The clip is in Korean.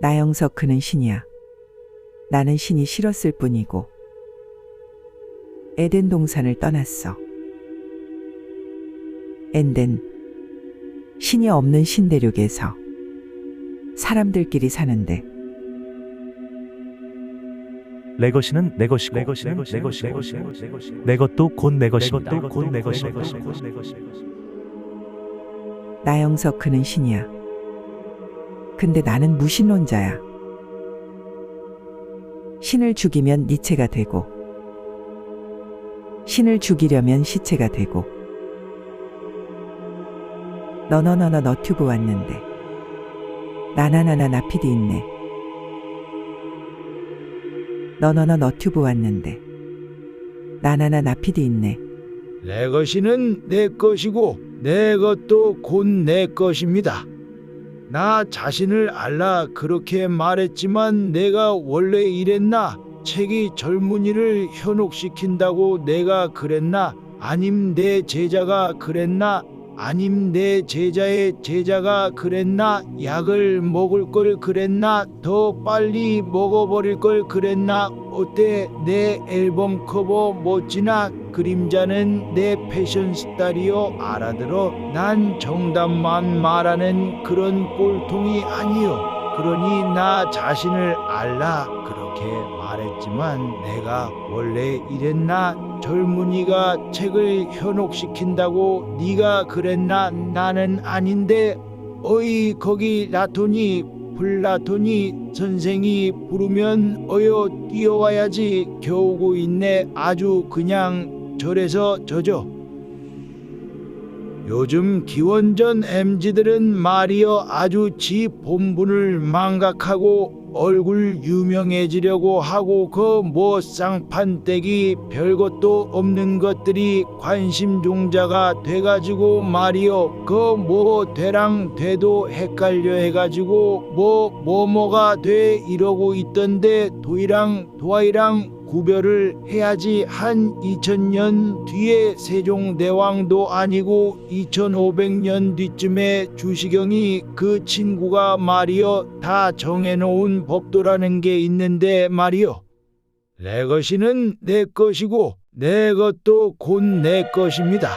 나영석 그는 신이야. 나는 신이 싫었을 뿐이고. 에덴 동산을 떠났어. 엔덴 신이 없는 신대륙에서 사람들끼리 사는데 내 것이는 내 것이고 내 것이는 내 것이고 내 것도 곧 내 것이고 곧내 것이고 나영석 그는 신이야. 근데 나는 무신론자야. 신을 죽이면 니체가 되고, 신을 죽이려면 시체가 되고, 너너너너 너튜브 왔는데, 나나나나 나피디 있네. 너너너 너튜브 왔는데, 나나나 나피디 있네. 내 것이는 내 것이고 내 것도 곧 내 것입니다. 나 자신을 알라 그렇게 말했지만 내가 원래 이랬나? 책이 젊은이를 현혹시킨다고 내가 그랬나? 아님 내 제자가 그랬나? 아님 내 제자의 제자가 그랬나? 약을 먹을 걸 그랬나? 더 빨리 먹어버릴 걸 그랬나? 어때 내 앨범 커버 멋지나? 그림자는 내 패션 스타일이요 알아들어 난 정답만 말하는 그런 꼴통이 아니요. 그러니 나 자신을 알라 그렇게 말했지만 내가 원래 이랬나? 젊은이가 책을 현혹시킨다고 네가 그랬나? 나는 아닌데 어이 거기 라토니 플라토니 선생이 부르면 어여 뛰어와야지 겨우고 있네. 아주 그냥 절에서 저죠. 요즘 기원전 MZ들은 말이여 아주 지 본분을 망각하고 얼굴 유명해지려고 하고 그뭐 쌍판떼기 별것도 없는 것들이 관심 종자가 돼가지고 말이여 그뭐 되랑 돼도 헷갈려 해가지고 뭐 뭐뭐가 돼 이러고 있던데 도이랑 도아이랑 구별을 해야지 한 2000년 뒤에 세종대왕도 아니고 2500년 뒤쯤에 주시경이 그 친구가 말이여 다 정해놓은 법도라는 게 있는데 말이여 내 것이는 내 것이고 내 것도 곧 내 것입니다.